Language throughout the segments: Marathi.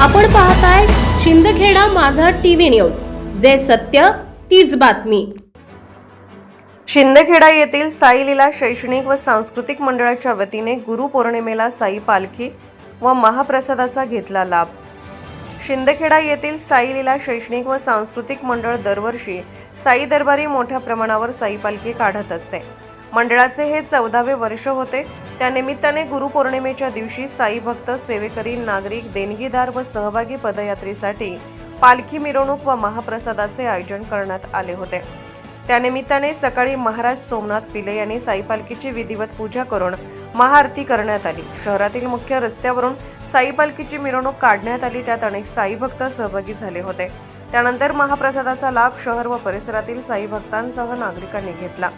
आपण पाहताय शिंदखेडा माझा टीव्ही न्यूज. जे सत्य तीच बातमी. शिंदखेडा येथील साई लीला शैक्षणिक व सांस्कृतिक मंडळाच्या वतीने गुरुपौर्णिमेला साई पालखी व महाप्रसादाचा घेतला लाभ. शिंदखेडा येथील साई लीला शैक्षणिक व सांस्कृतिक मंडळ दरवर्षी साई दरबारी मोठ्या प्रमाणावर साई पालखी काढत असते. मंडळाचे हे चौदावे वर्ष होते. त्यानिमित्ताने गुरुपौर्णिमेच्या दिवशी साई भक्त सेवेकरी नागरिक देणगीदार व सहभागी पदयात्रेसाठी पालखी मिरवणूक व महाप्रसादाचे आयोजन करण्यात आले होते. त्यानिमित्ताने सकाळी महाराज सोमनाथ पिले यांनी साई पालखीची विधिवत पूजा करून महाआरती करण्यात आली. शहरातील मुख्य रस्त्यावरून साई पालखीची मिरवणूक काढण्यात आली त्यात अनेक साई भक्त सहभागी झाले होते. त्यानंतर महाप्रसादाचा लाभ शहर व परिसरातील साई भक्तांसह नागरिकांनी घेतला.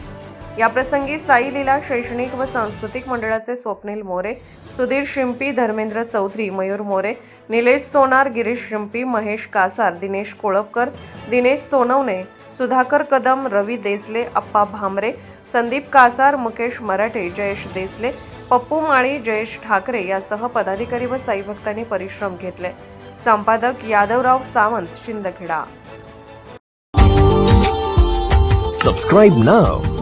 याप्रसंगी साई लीला शैक्षणिक व सांस्कृतिक मंडळाचे स्वप्नील मोरे सुधीर शिंपी धर्मेंद्र चौधरी मयूर मोरे निलेश सोनार गिरीश शिंपी महेश कासार दिनेश कोळपकर दिनेश सोनवणे सुधाकर कदम रवी देसले अप्पा भामरे संदीप कासार मुकेश मराठे जयेश देसले पप्पू माळी जयेश ठाकरे यासह पदाधिकारी व साई भक्तांनी परिश्रम घेतले. संपादक यादवराव सावंत शिंदखेडा. सबस्क्राईब नाव